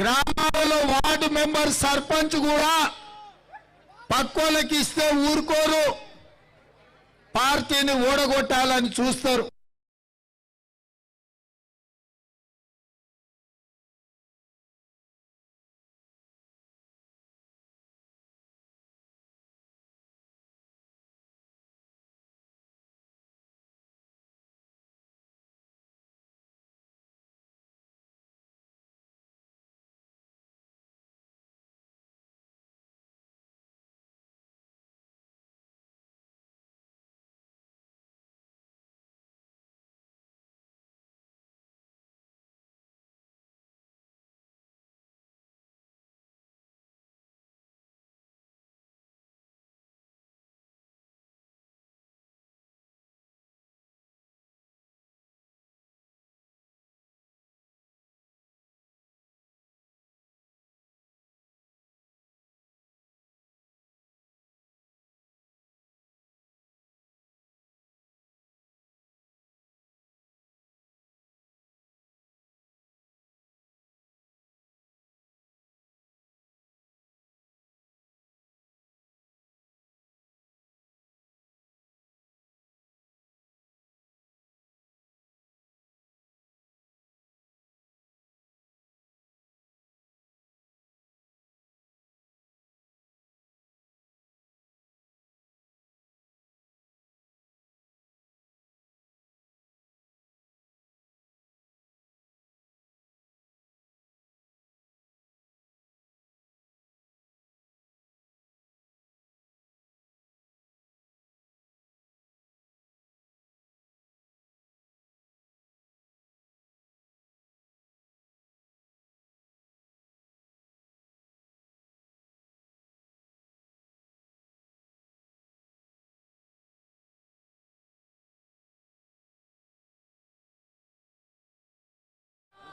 గ్రామాలలో ward member sarpanch కూడా పక్కోళ్ళకి ఇస్తే ఊరుకోరు. పార్టీని ఓడగొట్టాలని చూస్తారు.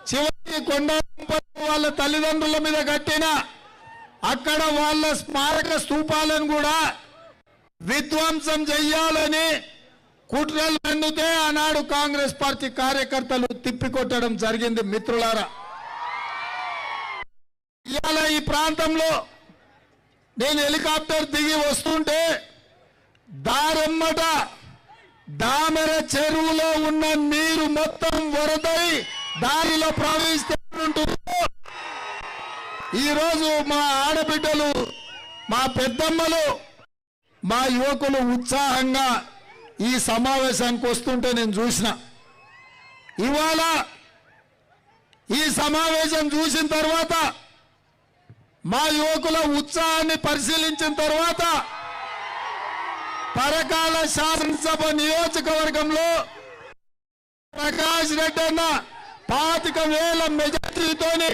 చివరికి కొండ వాళ్ళ తల్లిదండ్రుల మీద కట్టిన అక్కడ వాళ్ళ స్మారక స్థూపాలను కూడా విధ్వంసం చెయ్యాలని కుట్రలు పండితే ఆనాడు కాంగ్రెస్ పార్టీ కార్యకర్తలు తిప్పికొట్టడం జరిగింది మిత్రులారా. ఇవాళ ఈ ప్రాంతంలో నేను హెలికాప్టర్ దిగి వస్తుంటే దారమ్మట దామెర చెరువులో ఉన్న నీరు మొత్తం వరదై దారిలో ప్రవహిస్తే ఈరోజు మా ఆడబిడ్డలు మా పెద్దమ్మలు మా యువకులు ఉత్సాహంగా ఈ సమావేశానికి వస్తుంటే నేను చూసిన. ఇవాళ ఈ సమావేశం చూసిన తర్వాత మా యువకుల ఉత్సాహాన్ని పరిశీలించిన తర్వాత పరకాల శాసనసభ నియోజకవర్గంలో ప్రకాష్ రెడ్డి అన్న పాతిక వేల మెజార్టీతోని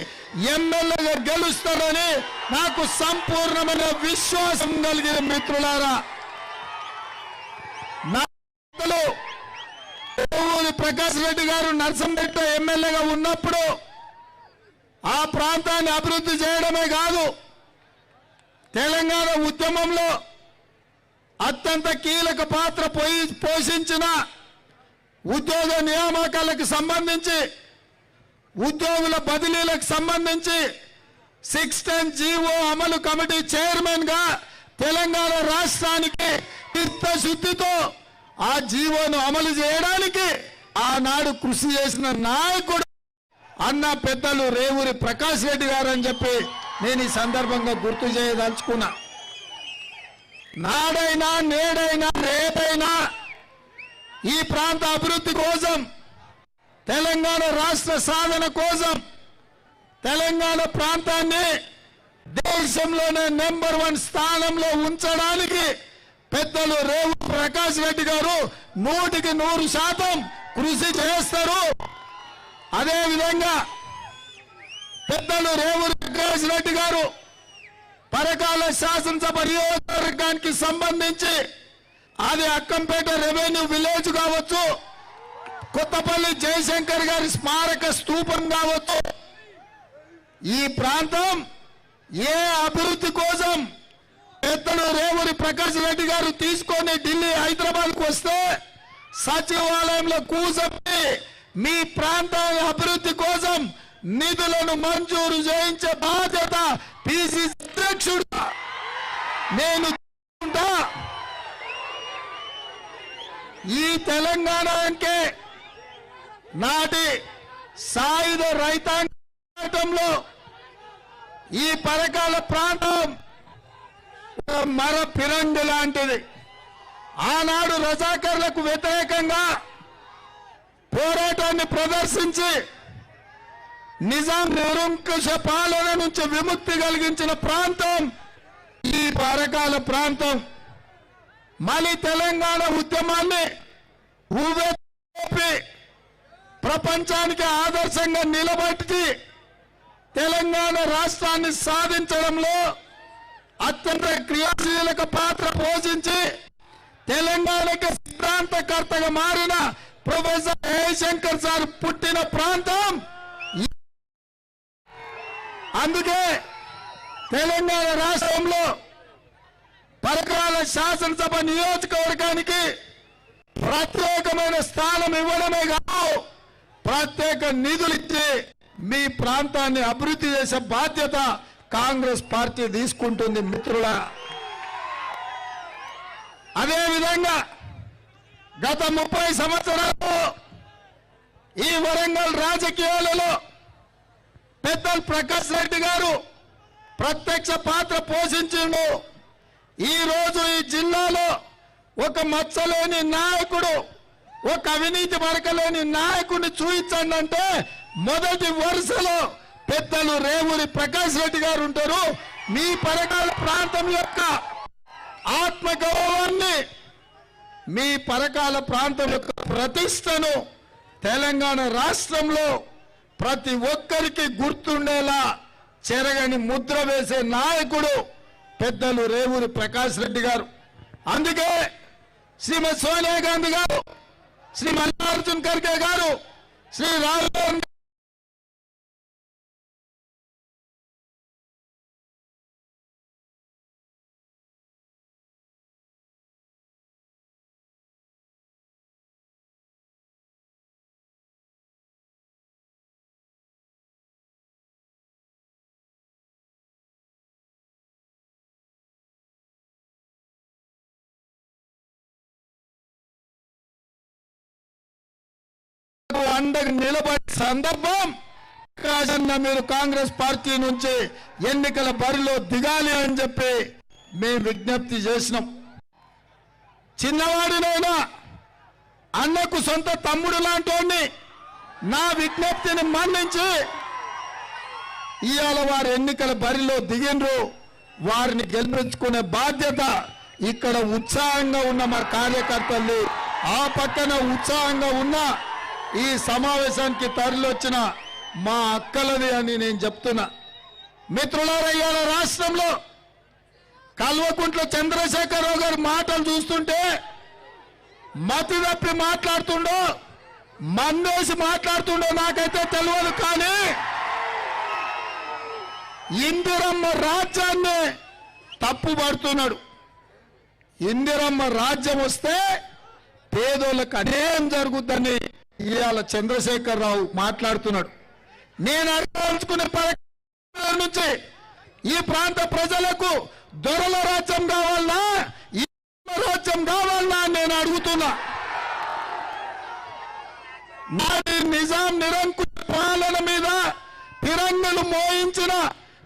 ఎమ్మెల్యేగా గెలుస్తారని నాకు సంపూర్ణమైన విశ్వాసం కలిగిన మిత్రులారా. ప్రకాష్ రెడ్డి గారు నర్సంపేట ఎమ్మెల్యేగా ఉన్నప్పుడు ఆ ప్రాంతాన్ని అభివృద్ధి చేయడమే కాదు తెలంగాణ ఉద్యమంలో అత్యంత కీలక పాత్ర పోషించిన ఉద్యోగ నియామకాలకు సంబంధించి ఉద్యోగుల బదిలీలకు సంబంధించి సిక్స్ టెన్ జీవో అమలు కమిటీ చైర్మన్గా తెలంగాణ రాష్ట్రానికి చిత్తశుద్ధితో ఆ జీవోను అమలు చేయడానికి ఆనాడు కృషి చేసిన నాయకుడు అన్న పెద్దలు రేవూరి ప్రకాష్ రెడ్డి గారు అని చెప్పి నేను ఈ సందర్భంగా గుర్తు చేయదలుచుకున్నా. నాడైనా నేడైనా రేపైనా ఈ ప్రాంత అభివృద్ధి కోసం తెలంగాణ రాష్ట్ర సాధన కోసం తెలంగాణ ప్రాంతాన్ని దేశంలోనే నెంబర్ వన్ స్థానంలో ఉంచడానికి పెద్దలు రేవు ప్రకాష్ రెడ్డి గారు నూటికి నూరు శాతం కృషి చేస్తారు. అదే విధంగా పెద్దలు రేవు ప్రకాష్ రెడ్డి గారు పరకాల శాసనసభ నియోజకవర్గానికి సంబంధించి అది అక్కంపేట రెవెన్యూ విలేజ్ కావచ్చు కొత్తపల్లి జయశంకర్ గారి స్మారక స్తూపం కావచ్చు. ఈ ప్రాంతం ఏ అభివృద్ధి కోసం పెద్దలు రేవూరి ప్రకాష్ రెడ్డి గారు తీసుకొని ఢిల్లీ హైదరాబాద్కు వస్తే సచివాలయంలో కూసపి మీ ప్రాంత అభివృద్ధి కోసం నిధులను మంజూరు చేయించే బాధ్యత పిసిసి అధ్యక్షుడు. నేను ఈ తెలంగాణకే నాటి సాయుధ రైతాంగంలో ఈ పరకాల ప్రాంతం మర పిరండి లాంటిది. ఆనాడు రజాకర్లకు వ్యతిరేకంగా పోరాటాన్ని ప్రదర్శించి నిజాం నిరంకుశ పాలన నుంచి విముక్తి కలిగించిన ప్రాంతం ఈ పరకాల ప్రాంతం. మళ్ళీ తెలంగాణ ఉద్యమాన్ని ఊపి ప్రపంచానికి ఆదర్శంగా నిలబెట్టి తెలంగాణ రాష్ట్రాన్ని సాధించడంలో అత్యంత క్రియాశీలక పాత్ర పోషించి తెలంగాణకి సిద్ధాంతకర్తగా మారిన ప్రొఫెసర్ జయశంకర్ సార్ పుట్టిన ప్రాంతం అందుకే తెలంగాణ రాష్ట్రంలో పరకాల శాసనసభ నియోజకవర్గానికి ప్రత్యేకమైన స్థానం ఇవ్వడమే కాదు. ప్రత్యేక నిధులు ఇచ్చి మీ ప్రాంతాన్ని అభివృద్ధి చేసే బాధ్యత కాంగ్రెస్ పార్టీ తీసుకుంటుంది మిత్రుల. అదేవిధంగా గత ముప్పై సంవత్సరాలు ఈ వరంగల్ రాజకీయాలలో పెద్దలు ప్రకాష్ రెడ్డి గారు ప్రత్యక్ష పాత్ర పోషించిండు. ఈ రోజు ఈ జిల్లాలో ఒక మచ్చలేని నాయకుడు ఒక అవినీతి పడకలేని నాయకుడిని చూయించండి అంటే మొదటి వరుసలో పెద్దలు రేవూరి ప్రకాష్ రెడ్డి గారు ఉంటారు. మీ పరకాల ప్రాంతం యొక్క ఆత్మ గౌరవాన్ని మీ పరకాల ప్రాంతం యొక్క ప్రతిష్టను తెలంగాణ రాష్ట్రంలో ప్రతి ఒక్కరికి గుర్తుండేలా చెరగని ముద్ర వేసే నాయకుడు పెద్దలు రేవూరి ప్రకాష్ రెడ్డి గారు. అందుకే శ్రీమతి సోనియా గాంధీ గారు శ్రీ మల్లికార్జున్ ఖర్గే గారు శ్రీ రాహుల్ అండగా నిలబడే సందర్భం రాజన్న మీరు కాంగ్రెస్ పార్టీ నుంచి ఎన్నికల బరిలో దిగాలి అని చెప్పి మేము విజ్ఞప్తి చేసినాం. చిన్నవాడినైనా అన్నకు సొంత తమ్ముడు లాంటి నా విజ్ఞప్తిని మన్నించి ఇవాళ వారు ఎన్నికల బరిలో దిగిండ్రు వారిని గెలిపించుకునే బాధ్యత ఇక్కడ ఉత్సాహంగా ఉన్న మా కార్యకర్తలు ఆ పక్కన ఉత్సాహంగా ఉన్న ఈ సమావేశానికి తరలొచ్చిన మా అక్కలది అని నేను చెప్తున్నా. మిత్రులారా రాష్ట్రంలో కల్వకుంట్ల చంద్రశేఖరరావు గారి మాటలు చూస్తుంటే మతి తప్పి మాట్లాడుతుండో మందేసి మాట్లాడుతుండో నాకైతే తెలియదు కానీ ఇందిరమ్మ రాజ్యాన్ని తప్పు పడుతున్నాడు ఇందిరమ్మ రాజ్యం వస్తే పేదోళ్ళకి అదేం జరుగుద్దని ఇవాళ చంద్రశేఖరరావు మాట్లాడుతున్నాడు. నేను అడగాల్చుకునే పథకం నుంచి ఈ ప్రాంత ప్రజలకు దొరల రాజ్యం కావాలన్నా ఈ రాజ్యం కావాలన్నా నేను అడుగుతున్నా. నాటి నిజాం నిరంకుశ పాలన మీద తిరంగులు మోయించిన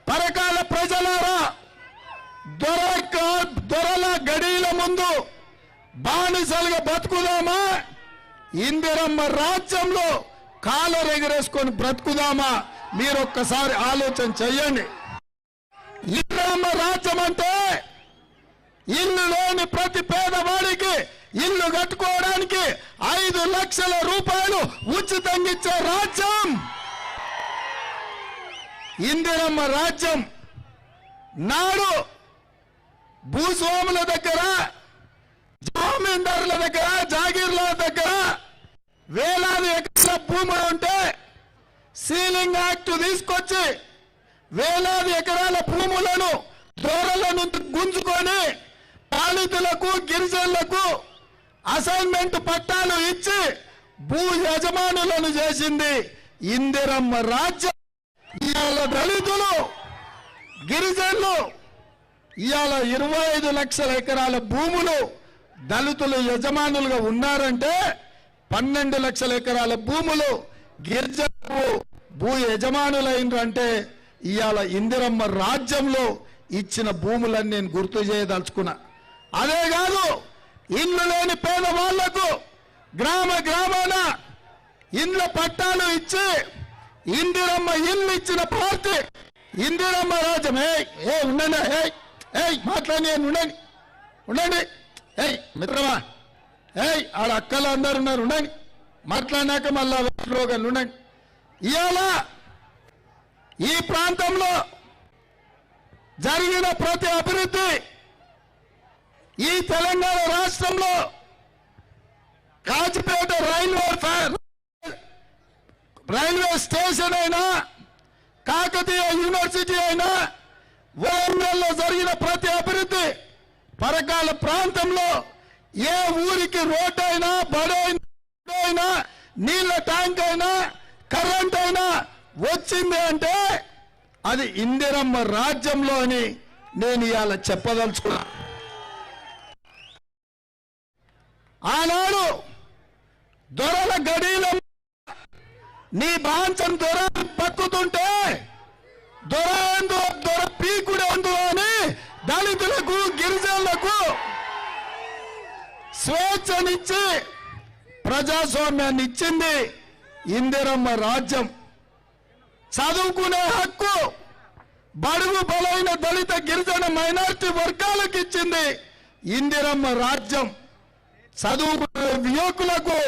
పరకాల ప్రజలారా దొర దొరల గడీల ముందు బానిసలుగా బతుకుదామా? ఇందిరమ్మ రాజ్యంలో కాలర్ ఎగరేసుకొని బ్రతుకుదామా? మీరు ఒక్కసారి ఆలోచన చెయ్యండి. ఇందిరమ్మ రాజ్యం అంటే ఇల్లు లేని ప్రతి పేదవాడికి ఇల్లు కట్టుకోవడానికి ఐదు లక్షల రూపాయలు ఉచితంగా ఇచ్చే రాజ్యం. ఇందిరమ్మ రాజ్యం నాడు భూస్వాముల దగ్గర జమీందారుల దగ్గర జాగీర్ల దగ్గర వేలాది ఎకరాల భూములు ఉంటే సీలింగ్ యాక్ట్ తీసుకొచ్చి వేలాది ఎకరాల భూములను దూరలను గుంజుకొని పాలితులకు గిరిజనులకు అసైన్మెంట్ పట్టాలు ఇచ్చి భూ యజమానులను చేసింది ఇందిరమ్మ రాజ్యం. ఇవాళ దళితులు గిరిజనులు ఇవాళ ఇరవై ఐదు లక్షల ఎకరాల భూములు దళితులు యజమానులుగా ఉన్నారంటే పన్నెండు లక్షల ఎకరాల భూములు గిరిజనులు భూ యజమానులైనరంటే ఇవాళ ఇందిరమ్మ రాజ్యంలో ఇచ్చిన భూములని నేను గుర్తు చేయదలుచుకున్నా. అదే కాదు ఇల్లు లేని పేదవాళ్ళకు గ్రామ గ్రామాన ఇండ్ల పట్టాలు ఇచ్చి ఇందిరమ్మ ఇల్లు ఇచ్చిన పార్టీ ఇందిరమ్మ రాజ్యం. ఏ ఏ ఉండండి ఏ ఏ మాట్లాడి ఉండండి ఉండండి. ఏయ్ మిత్రమా. ఏయ్ ఆడ అక్కలు అందరు ఉన్నారు ఉండండి. మాట్లాడినాక మళ్ళా స్లోగన్ ఉండండి. ఇవాళ ఈ ప్రాంతంలో జరిగిన ప్రతి అభివృద్ధి ఈ తెలంగాణ రాష్ట్రంలో కాచిపేట రైల్వే రైల్వే స్టేషన్ అయినా కాకతీయ యూనివర్సిటీ అయినా వరంగల్లో జరిగిన ప్రతి అభివృద్ధి పరకాల ప్రాంతంలో ఏ ఊరికి రోడ్ అయినా బడైనా నీళ్ళ ట్యాంక్ అయినా కరెంట్ అయినా వచ్చింది అంటే అది ఇందిరమ్మ రాజ్యంలో అని నేను ఇవాళ చెప్పదలుచుకున్నా. ఆనాడు దొరల గడిలో నీ బాంచం దొర పక్కుతుంటే దొర ఎందు దొర పీకుడు ఎందు అని దళితులకు గిరిజనులకు స్వేచ్ఛనిచ్చి ప్రజాస్వామ్యాన్ని ఇచ్చింది ఇందిరమ్మ రాజ్యం. చదువుకునే హక్కు బడుగు బలైన దళిత గిరిజన మైనార్టీ వర్గాలకు ఇచ్చింది ఇందిరమ్మ రాజ్యం. చదువుకునే యువకులకు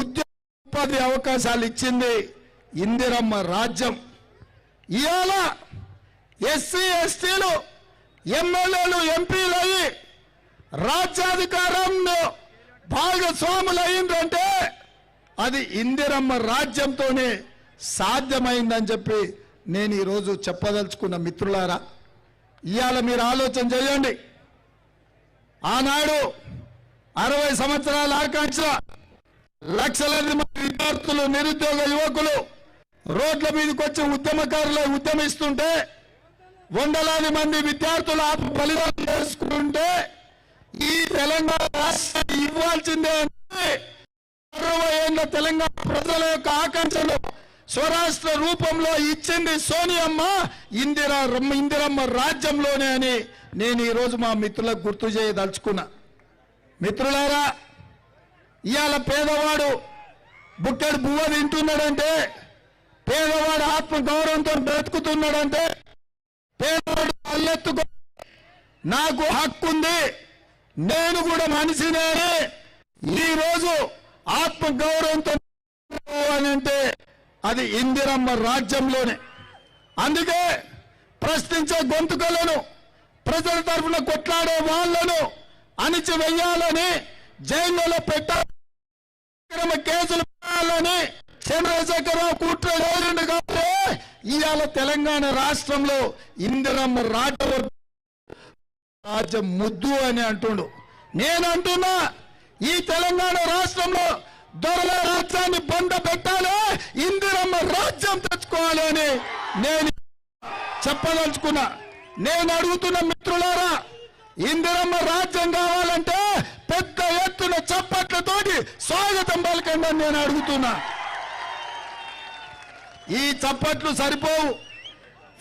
ఉద్యోగ ఉపాధి అవకాశాలు ఇచ్చింది ఇందిరమ్మ రాజ్యం. ఇవాళ ఎస్సీ ఎస్టీలు ఎమ్మెల్యేలు ఎంపీలయ్యి రాజ్యాధికారంలో భాగస్వాములు అయిందంటే అది ఇందిరమ్మ రాజ్యంతోనే సాధ్యమైందని చెప్పి నేను ఈరోజు చెప్పదలుచుకున్న మిత్రులారా ఇవాళ మీరు ఆలోచన చేయండి. ఆనాడు అరవై సంవత్సరాల ఆకాంక్ష లక్షలాది మంది విద్యార్థులు నిరుద్యోగ యువకులు రోడ్ల మీదకి వచ్చి ఉద్యమకారులు ఉద్యమిస్తుంటే వందలాది మంది విద్యార్థులు బలిదానం చేసుకుంటే ఈ తెలంగాణ రాష్ట్రాన్ని ఇవ్వాల్సిందే అంటే అరవై ఏళ్ళ తెలంగాణ ప్రజల యొక్క ఆకాంక్షలు స్వరాష్ట్ర రూపంలో ఇచ్చింది సోనియమ్మ ఇందిరా ఇందిరమ్మ రాజ్యంలోనే అని నేను ఈరోజు మా మిత్రులకు గుర్తు చేయదలుచుకున్నా. మిత్రులారా ఇవాళ పేదవాడు బుట్టెడు బువ్వ తింటున్నాడంటే పేదవాడు ఆత్మగౌరవంతో బ్రతుకుతున్నాడంటే పేదవాడు అల్లెత్తుకో. నాకు హక్కు ఉంది. నేను కూడా మనిషినే ఈరోజు ఆత్మ గౌరవంతో అని అంటే అది ఇందిరమ్మ రాజ్యంలోనే. అందుకే ప్రశ్నించే గొంతుకలను ప్రజల తరఫున కొట్లాడే వాళ్ళను అణిచివేయాలని జైల్లో పెట్టాలి కేసులు పెట్టాలని చంద్రశేఖరరావు కుట్ర కాబట్టి ఇవాళ తెలంగాణ రాష్ట్రంలో ఇందిరమ్మ రాజ్యం రాజ ముద్దు అని అంటుండు. నేను అంటున్నా ఈ తెలంగాణ రాష్ట్రంలో దొరల రాజ్యాన్ని బండ పెట్టాలి ఇందిరమ్మ రాజ్యం తెచ్చుకోవాలి అని నేను చెప్పదలుచుకున్నా. నేను అడుగుతున్న మిత్రులారా ఇందిరమ్మ రాజ్యం కావాలంటే పెద్ద ఎత్తున చప్పట్లతోటి స్వాగతం పలకండి నేను అడుగుతున్నా. ఈ చప్పట్లు సరిపోవు.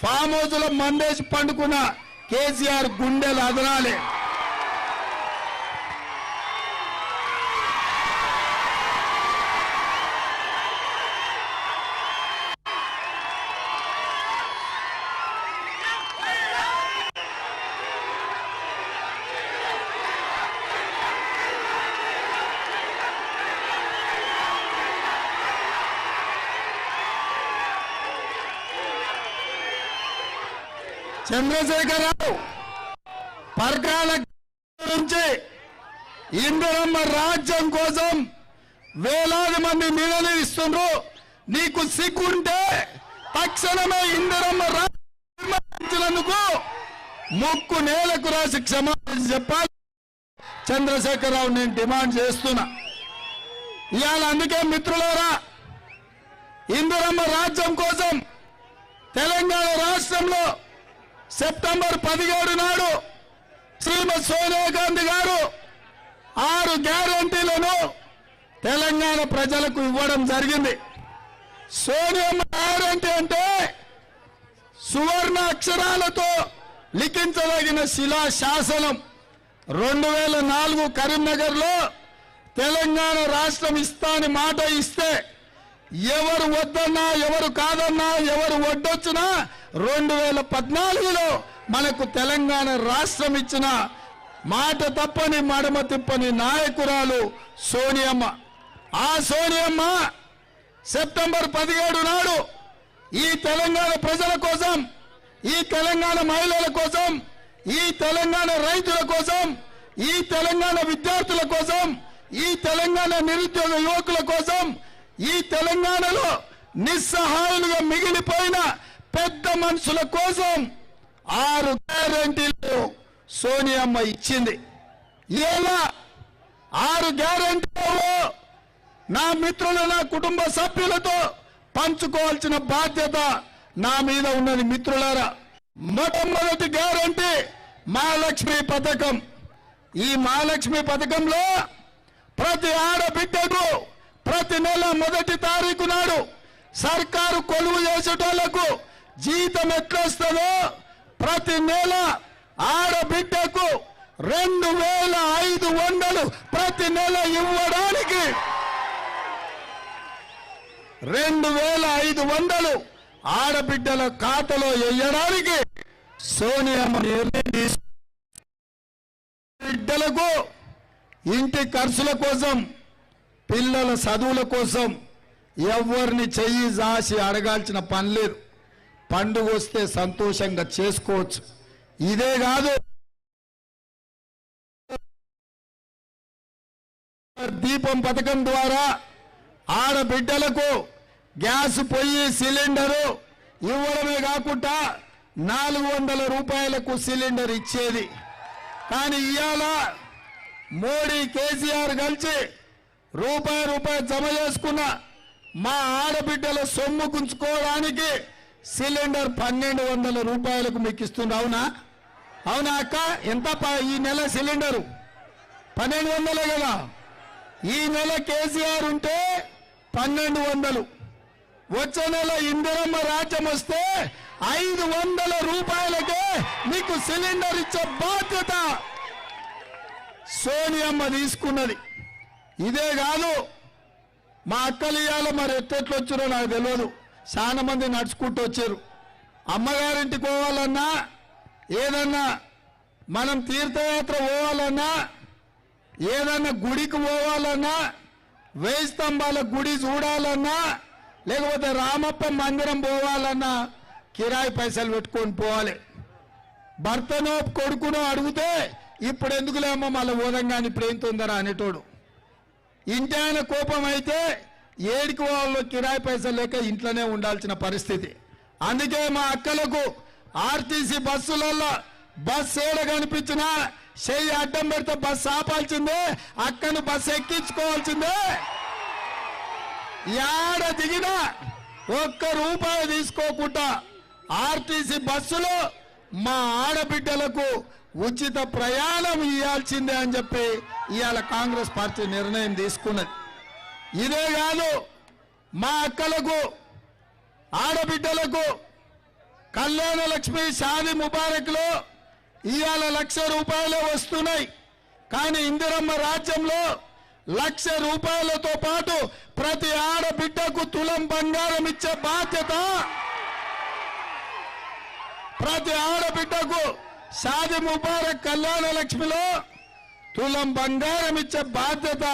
ఫామ్ హౌస్లో మందేసి పండుకున్న కేసీఆర్ గుండెలు అదరాలి చంద్రశేఖరరావు పర్కాల నుంచి ఇందిరమ్మ రాజ్యం కోసం వేలాది మంది నిలదీస్తుండ్రు నీకు సిగ్గుంటే తక్షణమే ఇందిరమ్మ రాజ్యం నిర్మించినందుకు ముక్కు నేలకు రాసి క్షమాపణ చెప్పాలి. చంద్రశేఖరరావు నేను డిమాండ్ చేస్తున్నా. ఇవాళ అందుకే మిత్రులారా ఇందిరమ్మ రాజ్యం కోసం తెలంగాణ రాష్ట్రంలో సెప్టెంబర్ పదిహేడు నాడు శ్రీమతి సోనియా గాంధీ గారు ఆరు గ్యారంటీలను తెలంగాణ ప్రజలకు ఇవ్వడం జరిగింది. సోనియమ్మ గ్యారంటీ అంటే సువర్ణ అక్షరాలతో లిఖించదగిన శిలా శాసనం రెండు వేల నాలుగు కరీంనగర్లో తెలంగాణ రాష్ట్రం ఇస్తాని మాట ఇస్తే ఎవరు వద్దన్నా ఎవరు కాదన్నా ఎవరు వడ్డొచ్చినా రెండు వేల పద్నాలుగులో మనకు తెలంగాణ రాష్ట్రం ఇచ్చిన మాట తప్పని మడమ తిప్పని నాయకురాలు సోనియమ్మ. ఆ సోనియమ్మ సెప్టెంబర్ పదిహేడు నాడు ఈ తెలంగాణ ప్రజల కోసం ఈ తెలంగాణ మహిళల కోసం ఈ తెలంగాణ రైతుల కోసం ఈ తెలంగాణ విద్యార్థుల కోసం ఈ తెలంగాణ నిరుద్యోగ యువకుల కోసం ఈ తెలంగాణలో నిస్సహాయులుగా మిగిలిపోయిన పెద్ద మనుషుల కోసం ఆరు గ్యారంటీలు సోనియమ్మ ఇచ్చింది. ఇలా ఆరు గ్యారంటీలలో నా మిత్రులు నా కుటుంబ సభ్యులతో పంచుకోవాల్సిన బాధ్యత నా మీద ఉన్నది మిత్రులారా. మొట్టమొదటి గ్యారంటీ మహాలక్ష్మి పథకం. ఈ మహాలక్ష్మి పథకంలో ప్రతి ఆడబిడ్డకు ప్రతి నెల మొదటి తారీఖు నాడు సర్కారు కొలువు చేసేటోళ్ళకు జీతం ఎట్లొస్తుందో ప్రతి నెల ఆడబిడ్డకు రెండు వేల ఐదు వందలు ప్రతి నెల ఇవ్వడానికి రెండు వేల ఐదు వందలు ఆడబిడ్డల ఖాతాలో వేయడానికి సోనియమ్మ బిడ్డలకు ఇంటి ఖర్చుల కోసం పిల్లల చదువుల కోసం ఎవరిని చెయ్యి జాసి అడగాల్సిన పని లేదు. పండుగ వస్తే సంతోషంగా చేసుకోవచ్చు. ఇదే కాదు. దీపం పథకం ద్వారా ఆడబిడ్డలకు గ్యాస్ పొయ్యి సిలిండరు ఇవ్వడమే కాకుండా నాలుగు వందల రూపాయలకు సిలిండర్ ఇచ్చేది. కానీ ఇవాళ మోడీ కేసీఆర్ కలిసి రూపాయి రూపాయి జమ చేసుకున్న మా ఆడబిడ్డల సొమ్ము గుంచుకోవడానికి సిలిండర్ పన్నెండు వందల రూపాయలకు మీకు ఇస్తుంది అవునా? అవునా అక్క? ఎంత ప- ఈ నెల సిలిండరు? పన్నెండు వందలే కదా. ఈ నెల కేసీఆర్ ఉంటే పన్నెండు వందలు. వచ్చే నెల ఇందిరమ్మ రాజ్యం వస్తే ఐదు వందల రూపాయలకే మీకు సిలిండర్ ఇచ్చే బాధ్యత సోనియమ్మ తీసుకున్నది. ఇదే కాదు మా అక్కలు ఇవాళ మరి ఎట్టెట్లు వచ్చారో నాకు తెలియదు చాలా మంది నడుచుకుంటూ వచ్చారు. అమ్మగారింటికి పోవాలన్నా ఏదన్నా మనం తీర్థయాత్ర పోవాలన్నా ఏదన్నా గుడికి పోవాలన్నా వేయి స్తంభాల గుడి చూడాలన్నా లేకపోతే రామప్ప మందిరం పోవాలన్నా కిరాయి పైసలు పెట్టుకొని పోవాలి. భర్తనో కొడుకునో అడిగితే ఇప్పుడు ఎందుకులేమో మళ్ళీ ఓదంగాని ఇప్పుడు తొందర అనేటోడు. ఇంటి ఆయన కోపం అయితే ఏడికి వాళ్ళు కిరాయి పైసలు లేక ఇంట్లోనే ఉండాల్సిన పరిస్థితి. అందుకే మా అక్కలకు ఆర్టీసీ బస్సులలో బస్ ఏడ కనిపించినా చెయ్యి అడ్డం పెడితే బస్సు ఆపాల్సిందే అక్కను బస్సు ఎక్కించుకోవాల్సిందే. యాడ దిగినా ఒక్క రూపాయి తీసుకోకుండా ఆర్టీసీ బస్సులో మా ఆడబిడ్డలకు ఉచిత ప్రయాణం ఇవ్వాల్సిందే అని చెప్పి ఇవాళ కాంగ్రెస్ పార్టీ నిర్ణయం తీసుకున్నది. ఇదే కాదు మా అక్కలకు ఆడబిడ్డలకు కళ్యాణ లక్ష్మి షాది ముబారక్లో ఇవాళ లక్ష రూపాయలే వస్తున్నాయి. కానీ ఇందిరమ్మ రాజ్యంలో లక్ష రూపాయలతో పాటు ప్రతి ఆడబిడ్డకు తులం బంగారం ఇచ్చే బాధ్యత ప్రతి ఆడబిడ్డకు షాది ముబారక్ కళ్యాణ లక్ష్మిలో తులం బంగారం ఇచ్చే బాధ్యత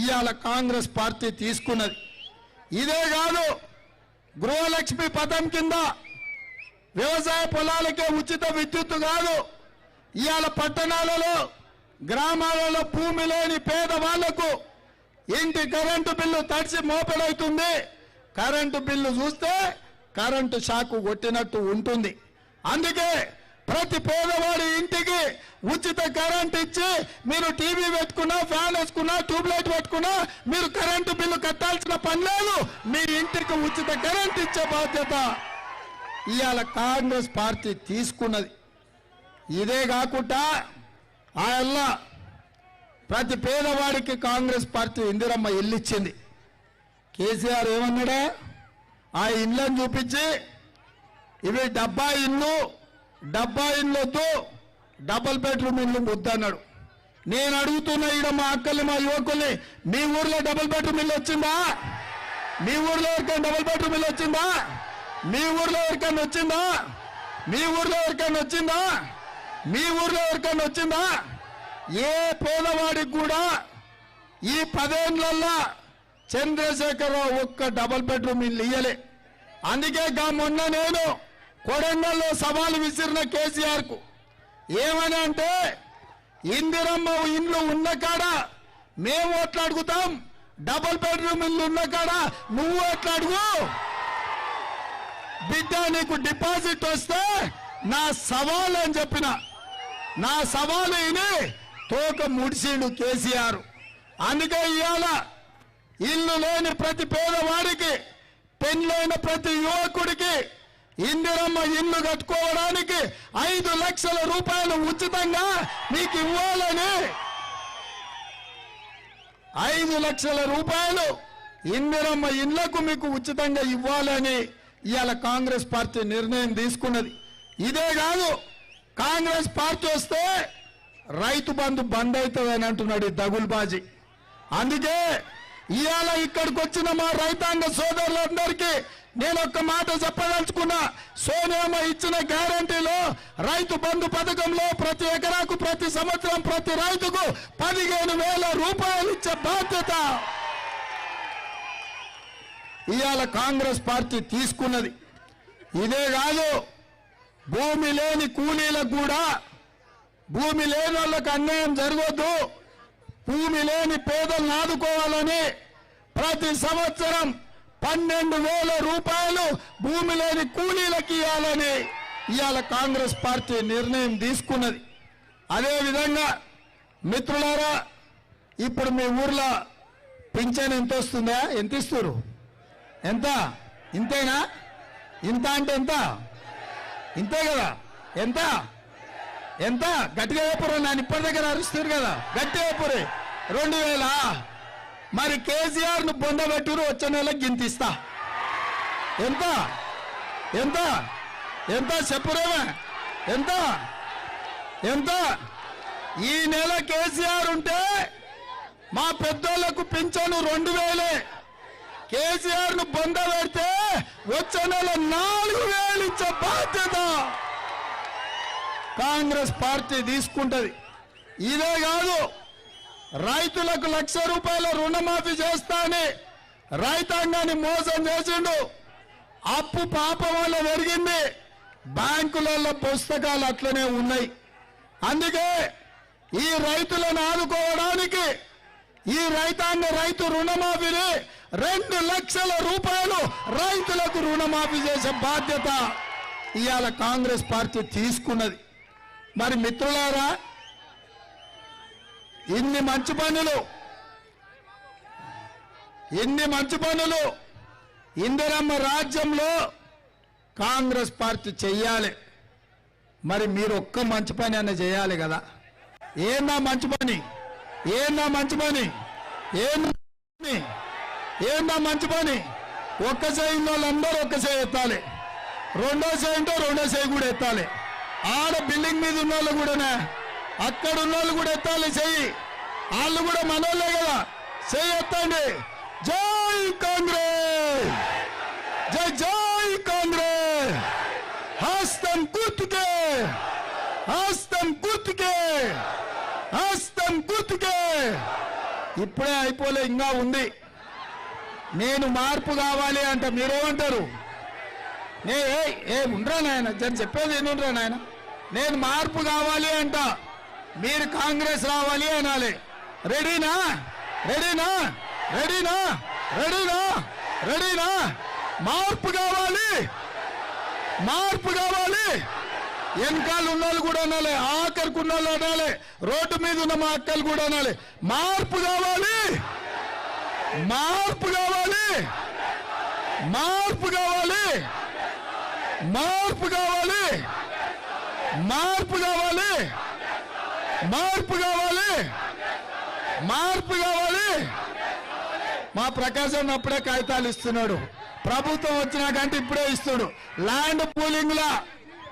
ఇవాళ కాంగ్రెస్ పార్టీ తీసుకున్నది. ఇదే కాదు గృహలక్ష్మి పథం కింద వ్యవసాయ పొలాలకే ఉచిత విద్యుత్ కాదు ఇవాళ పట్టణాలలో గ్రామాలలో భూమి లేని పేదవాళ్ళకు ఇంటి కరెంటు బిల్లు తడిసి మోపెడవుతుంది. కరెంటు బిల్లు చూస్తే కరెంటు షాకు కొట్టినట్టు ఉంటుంది. అందుకే ప్రతి పేదవాడి ఇంటికి ఉచిత కరెంట్ ఇచ్చి మీరు టీవీ పెట్టుకున్నా ఫ్యాన్ వేసుకున్నా ట్యూబ్లైట్ పెట్టుకున్నా మీరు కరెంటు బిల్లు కట్టాల్సిన పని లేదు. మీ ఇంటికి ఉచిత కరెంట్ ఇచ్చే బాధ్యత ఇవాళ కాంగ్రెస్ పార్టీ తీసుకున్నది. ఇదే కాకుండా ఆయన ప్రతి పేదవాడికి కాంగ్రెస్ పార్టీ ఇందిరమ్మ ఇల్లు ఇచ్చింది. కేసీఆర్ ఏమన్నాడే? ఆ ఇళ్ళని చూపించి ఇవి డబ్బా ఇల్లు డబ్బా ఇండ్లతో వద్దు డబల్ బెడ్రూమ్ ఇల్లు వద్దన్నాడు నేను అడుగుతున్న ఈడ మా అక్కల్ని మా యువకుల్ని మీ ఊర్లో డబుల్ బెడ్రూమ్ ఇల్లు వచ్చిందా? మీ ఊర్లో ఎవరికైనా డబుల్ బెడ్రూమ్ ఇల్లు వచ్చిందా? మీ ఊర్లో ఎవరికైనా వచ్చిందా? మీ ఊర్లో ఎవరికైనా వచ్చిందా? మీ ఊర్లో ఎవరికైనా వచ్చిందా? ఏ పేదవాడికి కూడా ఈ పదేళ్ళల్లో చంద్రశేఖరరావు ఒక్క డబుల్ బెడ్రూమ్ ఇల్లు ఇయ్యలే. అందుకే గా మొన్న నేను కొడంగల్లో సవాలు విసిరిన కేసీఆర్కు ఏమని అంటే ఇందిరమ్మ ఇండ్లు ఉన్న కాడ మేము ఓట్లు అడుగుతాం డబుల్ బెడ్రూమ్ ఇల్లు ఉన్న కాడ నువ్వు ఓట్లు అడుగు. బిడ్డ నీకు డిపాజిట్ వస్తే నా సవాల్ అని చెప్పిన. నా సవాలు ఇని తోక ముడిసిండు కేసీఆర్. అందుకే ఇవాళ ఇల్లు లేని ప్రతి పేదవాడికి పెళ్ళైన ప్రతి యువకుడికి ఇందిరమ్మ ఇల్లు కట్టుకోవడానికి ఐదు లక్షల రూపాయలు ఉచితంగా మీకు ఇవ్వాలని. ఐదు లక్షల రూపాయలు ఇందిరమ్మ ఇళ్ళకు మీకు ఉచితంగా ఇవ్వాలని ఇవాళ కాంగ్రెస్ పార్టీ నిర్ణయం తీసుకున్నది. ఇదే కాదు కాంగ్రెస్ పార్టీ వస్తే రైతు బంధు బంద్ అవుతుందని అంటున్నాడు ఈ దగుల్బాజీ. అందుకే ఇవాళ ఇక్కడికి వచ్చిన మా రైతాంగ సోదరులందరికీ నేను ఒక్క మాట చెప్పదలుచుకున్నా. సోనియామ్మ ఇచ్చిన గ్యారంటీలో రైతు బంధు పథకంలో ప్రతి ఎకరాకు ప్రతి సంవత్సరం ప్రతి రైతుకు పదిహేను వేల రూపాయలు ఇచ్చే బాధ్యత. ఇవాళ కాంగ్రెస్ పార్టీ తీసుకున్నది. ఇదే కాదు భూమి లేని కూలీలకు కూడా భూమి లేని వాళ్ళకు అన్యాయం జరగొద్దు. భూమి లేని పేదలను ఆదుకోవాలని ప్రతి సంవత్సరం పన్నెండు వేల రూపాయలు భూమి లేని కూలీలకు ఇవ్వాలని ఇవాళ కాంగ్రెస్ పార్టీ నిర్ణయం తీసుకున్నది. అదేవిధంగా మిత్రులారా ఇప్పుడు మీ ఊర్లో పింఛన్ ఎంత వస్తుందా? ఎంత ఇస్తారు ఎంత? ఇంతేనా? ఇంత అంటే ఎంత? ఇంతే కదా? ఎంత? ఎంత? గట్టిగా చెప్పురు నేను ఇప్పటి దగ్గర అరుస్తుంది కదా. గట్టిగా చెప్పురు. రెండు వేల? మరి కేసీఆర్ను బొందబెట్టురు వచ్చే నెల గింతిస్తా. ఎంత? ఎంత? ఎంత చెప్పురేమే ఎంత? ఎంత? ఈ నెల కేసీఆర్ ఉంటే మా పెద్దోళ్ళకు పింఛను రెండు వేలే. కేసీఆర్ను బొంద పెడితే వచ్చే నెల నాలుగు వేలు ఇచ్చే బాధ్యత. కాంగ్రెస్ పార్టీ తీసుకుంటుంది. ఇదే కాదు రైతులకు లక్ష రూపాయల రుణమాఫీ చేస్తా అని రైతాంగాన్ని మోసం చేసిండు. అప్పు పాపం వల్ల పెరిగింది బ్యాంకులలో పుస్తకాలు అట్లనే ఉన్నాయి. అందుకే ఈ రైతులను ఆదుకోవడానికి ఈ రైతాంగ రైతు రుణమాఫీని రెండు లక్షల రూపాయలు రైతులకు రుణమాఫీ చేసే బాధ్యత ఇవాళ కాంగ్రెస్ పార్టీ తీసుకున్నది. మరి మిత్రులారా ఇన్ని మంచి పనులు ఇన్ని మంచి పనులు ఇందిరమ్మ రాజ్యంలో కాంగ్రెస్ పార్టీ చెయ్యాలి. మరి మీరు ఒక్క మంచి పని అన్న చేయాలి కదా. ఏందా మంచి పని? ఏందా మంచి పని? ఏంది ఏందా మంచి పని? ఒక్క చేయిన వాళ్ళందరూ ఒక్క చేయి ఎత్తాలి. రెండో చేయి రెండో చేయి కూడా ఎత్తాలి. ఆడ బిల్డింగ్ మీద ఉన్న వాళ్ళు కూడానే? అక్కడ ఉన్న వాళ్ళు కూడా ఎత్తాలి చెయ్యి. వాళ్ళు కూడా మనోళ్ళే కదా. చెయ్యి ఎత్తండి. జై కాంగ్రెస్! జై జై కాంగ్రెస్! హస్తం గుర్తుకే హస్తం గుర్తుకే హస్తం గుర్తుకే ఇప్పుడే అయిపోలే ఇంకా ఉంది. నేను మార్పు కావాలి అంట మీరేమంటారు? నే ఏ ఉండరా నాయన? జన్ చెప్పేది ఉండరా నాయనా? నేను మార్పు కావాలి అంట. మీరు కాంగ్రెస్ రావాలి అనాలి. రెడీనా? రెడీనా? రెడీనా? రెడీనా? రెడీనా? మార్పు కావాలి. మార్పు కావాలి. వెనకాల ఉన్న వాళ్ళు కూడా అనాలి. ఆఖరికి ఉన్న వాళ్ళు అనాలి. రోడ్డు మీద ఉన్న మా అక్కలు కూడా అనాలి. మార్పు కావాలి. మార్పు కావాలి. మార్పు కావాలి. మార్పు కావాలి. మార్పు కావాలి. మార్పు కావాలి. మార్పు కావాలి. మా ప్రకాశం అప్పుడే కాగితాలు ఇస్తున్నాడు. ప్రభుత్వం వచ్చినాకంటే ఇప్పుడే ఇస్తాడు ల్యాండ్ పూలింగ్ లా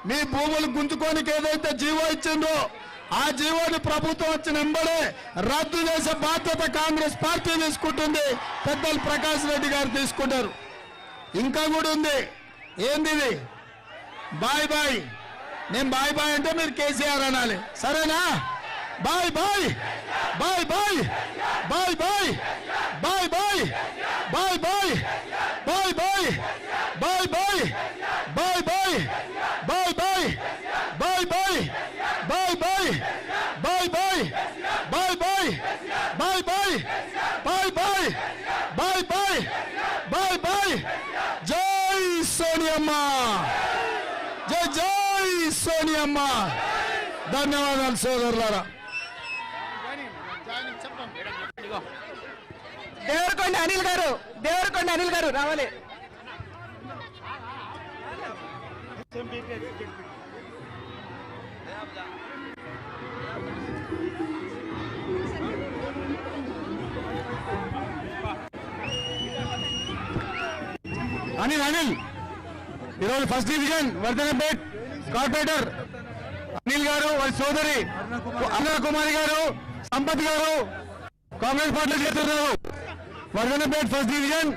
మీ భూములు గుంజుకోనికి ఏదైతే జీవో ఇచ్చిందో ఆ జీవోని ప్రభుత్వం వచ్చిన వెంబడే రద్దు చేసే బాధ్యత కాంగ్రెస్ పార్టీ తీసుకుంటుంది. పెద్దలు ప్రకాష్ రెడ్డి గారు తీసుకుంటారు. ఇంకా కూడా ఉంది. ఏంది బాయ్ బాయ్ నేను బాయ్ బాయ్ అంటే మీరు కేసీఆర్ అనాలి. సరేనా? Bye bye. Bye bye. Bye ధన్యవాదాలు సోదరులారా. దేవరకొండ అనిల్ గారు దేవరకొండ అనిల్ గారు రావాలి. అనిల్ అనిల్. ఈరోజు first division Wardhannapet corporator Anil గారు వారి సోదరి అన్న కుమారి గారు సంపత్ గారు కాంగ్రెస్ పార్టీ చేస్తున్నారు. Wardhannapet first division.